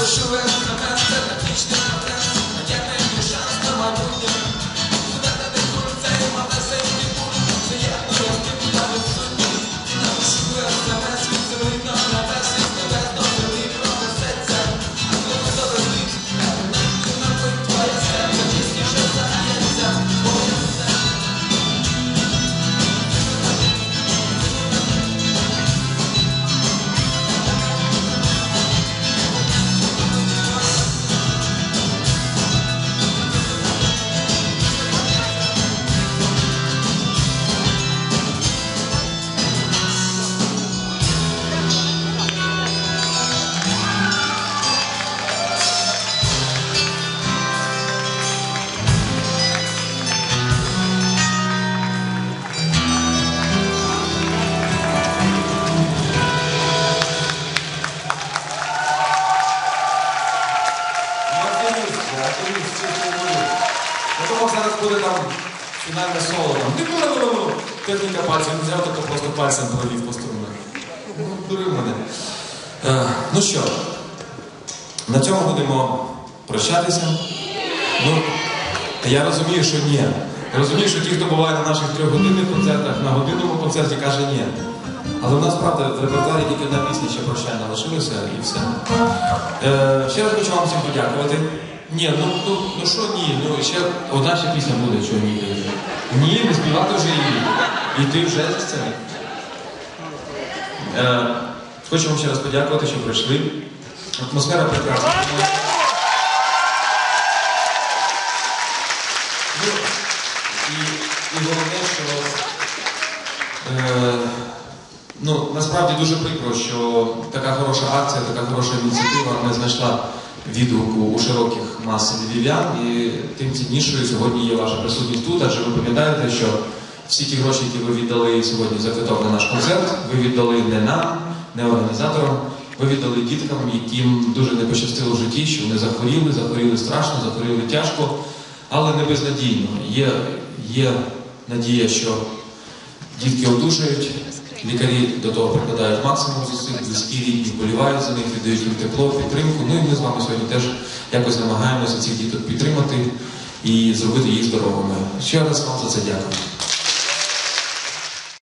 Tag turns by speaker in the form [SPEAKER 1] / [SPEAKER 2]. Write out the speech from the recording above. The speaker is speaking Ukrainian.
[SPEAKER 1] the shoe and the man. Я
[SPEAKER 2] зараз буде там фінальне соло. Там. «Ди-ду-ду-ду-ду». Техніка пальцем взяв, тако просто пальцем провів по струнах. Ну, Дурив мене. Е, ну що, на цьому будемо прощатися. Ну, я розумію, що ні. Розумію, що ті, хто буває на наших трьохгодинних концертах, на годинному концерті каже ні. Але в нас, правда, в репертуарі тільки одна пісня ще прощальна лишилася і все. Е, ще раз хочу вам всім подякувати. Ні, ну, ну, ну що ні? Ну ще одна ще пісня буде, що ні. Ні, не співати вже її. І ти вже зі сцени. Е, хочу вам ще раз подякувати, що прийшли. Атмосфера прекрасна. Ну, і, і головне, що е, ну, насправді дуже прикро, що така хороша акція, така хороша ініціатива не знайшла відгуку у широких мас львів'ян. І тим ціннішою сьогодні є ваша присутність тут, адже ви пам'ятаєте, що всі ті гроші, які ви віддали сьогодні за квиток на наш концерт, ви віддали не нам, не організаторам. Ви віддали діткам, яким дуже не пощастило в житті, що вони захворіли, захворіли страшно, захворіли тяжко, але не безнадійно. Є, є надія, що дітки одужають, лікарі до того прикладають максимум зусиль, близькі рідні вболівають за них, віддають їм тепло, підтримку. Ну і ми з вами сьогодні теж якось намагаємося цих діток підтримати і зробити їх здоровими. Ще раз вам за це дякую.